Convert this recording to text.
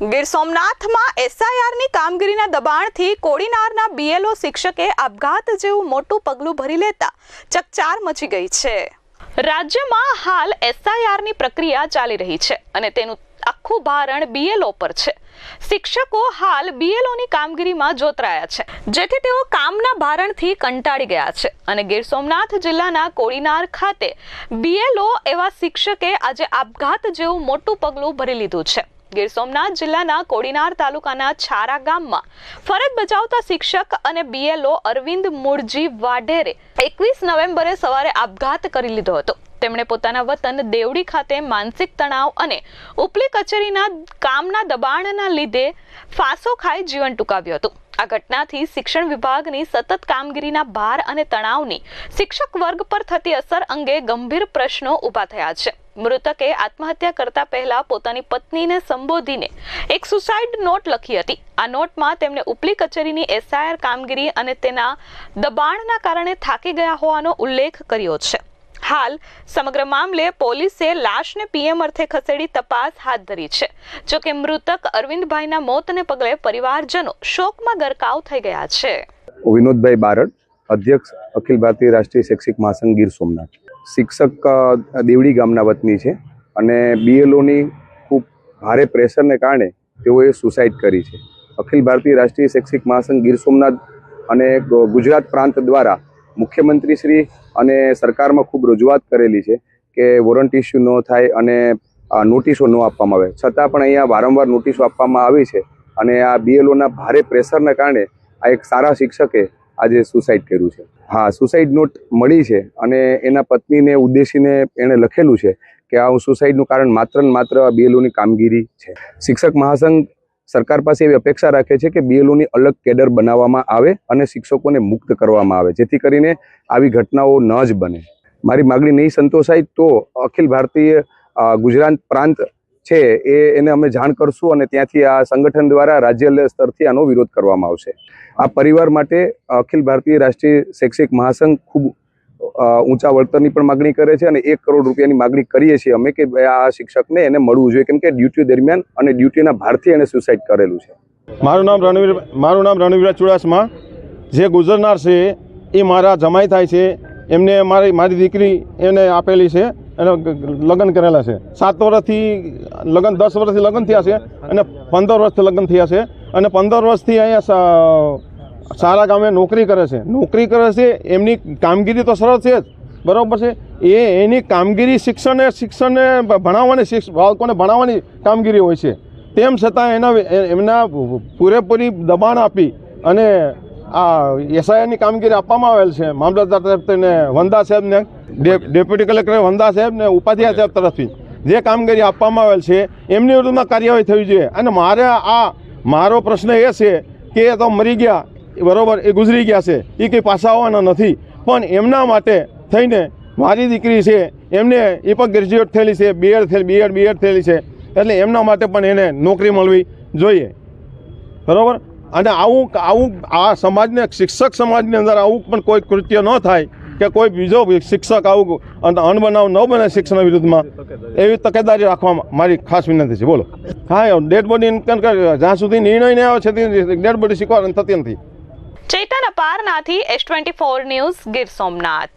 ગીર સોમનાથમાં એસઆઈઆરની કામગીરીના દબાણથી કોડીનારના બીએલઓ શિક્ષકે આપઘાત જેવું મોટું પગલું ભરી લેતા ચકચાર મચી ગઈ છે. રાજ્યમાં હાલ એસઆઈઆરની પ્રક્રિયા ચાલી રહી છે અને તેનું આખું ભારણ બીએલઓ પર છે. શિક્ષકો હાલ બીએલઓની કામગીરીમાં જોતરાયા છે. જેથી તેઓ કામના ભારણથી કંટાળી ગયા છે અને ગીર સોમનાથ જિલ્લાના કોડીનાર ખાતે બીએલઓ એવા શિક્ષકે આજે આપઘાત જેવું મોટું પગલું ભરી લીધું છે. ગીર સોમનાથ જિલ્લાના કોડીનાર તાલુકાના છારા ગામમાં ફરજ બજાવતા શિક્ષક અને બીએલઓ અરવિંદ મૂળજી વાઢેરે એકવીસ નવેમ્બરે સવારે આપઘાત કરી લીધો હતો. તેમણે પોતાના વતન દેવડી ખાતે માનસિક તણાવ અને ઉપલી કચેરીના કામના દબાણના લીધે ફાંસો ખાઈ જીવન ટૂંકાવ્યું હતું. આ ઘટનાથી શિક્ષણ વિભાગની સતત કામગીરીના ભાર અને તણાવની શિક્ષક વર્ગ પર થતી અસર અંગે ગંભીર પ્રશ્નો ઊભા થયા છે. મૃતકે આત્મહત્યા કરતા પહેલા પોતાની પત્નીને સંબોધીને એક સુસાઇડ નોટ લખી હતી. આ નોટમાં તેમણે ઉપલી કચેરીની એસઆઈઆર કામગીરી અને તેના દબાણના કારણે થાકી ગયા હોવાનો ઉલ્લેખ કર્યો છે. હાલ સમગ્ર મામલે પોલીસે લાશને પીએમ અર્થે ખસેડી તપાસ હાથ ધરી છે. જોકે મૃતક અરવિંદભાઈના મોતને પગલે પરિવારજનો શોકમાં ગરકાવ થઈ ગયા છે. વિનોદભાઈ બારડ અધ્યક્ષ અખિલ ભારતીય રાષ્ટ્રીય શૈક્ષિક મહાસંઘ ગીર સોમનાથ. શિક્ષક દેવડી ગામના વતની છે અને બીએલઓની ખૂબ ભારે પ્રેશરને કારણે તેઓએ સુસાઇડ કરી છે. અખિલ ભારતીય રાષ્ટ્રીય શૈક્ષિક મહાસંઘ ગીર સોમનાથ અને ગુજરાત પ્રાંત દ્વારા મુખ્યમંત્રી શ્રી અને સરકારમાં ખૂબ રજૂઆત કરેલી છે કે વોરંટ ઇસ્યુ ન થાય અને નોટિસો ન આપવામાં આવે. છતાં પણ અહીંયા વારંવાર નોટિસો આપવામાં આવી છે અને આ બીએલઓના ભારે પ્રેશરને કારણે આ એક સારા શિક્ષકે આજે સુસાઇડ કર્યું છે. હા સુસાઇડ નોટ મળી છે અને એના પત્નીને, ઉદ્દેશીને એણે લખેલું છે કે આ સુસાઇડનું કારણ માત્ર ને માત્ર બીએલઓની કામગીરી છે. શિક્ષક મહાસંઘ સરકાર પાસે એવી અપેક્ષા રાખે છે કે બીએલઓની અલગ કેડર બનાવવામાં આવે અને શિક્ષકોને મુક્ત કરવામાં આવે, જેથી કરીને આવી ઘટનાઓ ન જ બને. મારી માગણી નહીં સંતોષાય તો અખિલ ભારતીય ગુજરાત પ્રાંત છે, એ એને અમે જાણ કરશું અને ત્યાંથી આ સંગઠન દ્વારા રાજ્ય સ્તરથી આનો વિરોધ કરવામાં આવશે. આ પરિવાર માટે અખિલ ભારતીય રાષ્ટ્રીય શૈક્ષિક મહાસંઘ ખૂબ ઊંચા વળતરની પણ માગણી કરે છે અને એક કરોડ રૂપિયાની માગણી કરીએ છીએ અમે કે આ શિક્ષકને એને મળવું જોઈએ. કેમ કે ડ્યુટી દરમિયાન અને ડ્યુટીના ભારથી એને સુસાઇડ કરેલું છે. મારું નામ રણવીર, મારું નામ રણવીર ચુડાસમા. જે ગુજરનાર છે, એ મારા જમાઈ થાય છે. એમને મારી મારી દીકરી એને આપેલી છે. ગ- લગ્ન કરેલા છે. સાત વર્ષથી લગ્ન, દસ વર્ષથી લગ્ન થયા છે અને પંદર વર્ષથી લગ્ન થયા છે અને પંદર વર્ષથી અહીંયા સારા ગામે નોકરી કરે છે. નોકરી કરે છે, એમની કામગીરી તો સરળ છે જ. બરાબર છે? એ, એની કામગીરી શિક્ષણને શિક્ષણને ભણાવવાની બાળકોને ભણાવવાની કામગીરી હોય છે. તેમ છતાં એના એમના પૂરેપૂરી દબાણ આપી અને આ એસઆઈની કામગીરી આપવામાં આવેલ છે. મામલતદાર સાહેબ તેને વંદા સાહેબને ડેપ્યુટી કલેક્ટર વંદા સાહેબને ઉપાધ્યાય સાહેબ તરફથી જે કામગીરી આપવામાં આવેલ છે એમની વિરુદ્ધમાં કાર્યવાહી થવી જોઈએ. અને મારે આ મારો પ્રશ્ન એ છે કે એ તો મરી ગયા બરાબર એ ગુજરી ગયા છે એ કંઈ પાછા આવવાના નથી. પણ એમના માટે થઈને મારી દીકરી છે એમને એ પણ ગ્રેજ્યુએટ થયેલી છે બીએડ થયેલી બીએડ બીએડ થયેલી છે એટલે એમના માટે પણ એને નોકરી મળવી જોઈએ. બરાબર? અને આવું આવું આ સમાજને શિક્ષક સમાજની અંદર આવું પણ કોઈ કૃત્ય ન થાય કે કોઈ બીજો શિક્ષક આવું અણબનાવ ન બને શિક્ષણ વિરુદ્ધમાં, એવી તકેદારી રાખવા મારી ખાસ વિનંતી છે. બોલો. હા ડેડ બોડી જ્યાં સુધી નિર્ણય નહીં આવે છે ડેડ બોડી શીખવા થતી નથી. Chetan અપારનાથી S twenty four news Gir Somnath.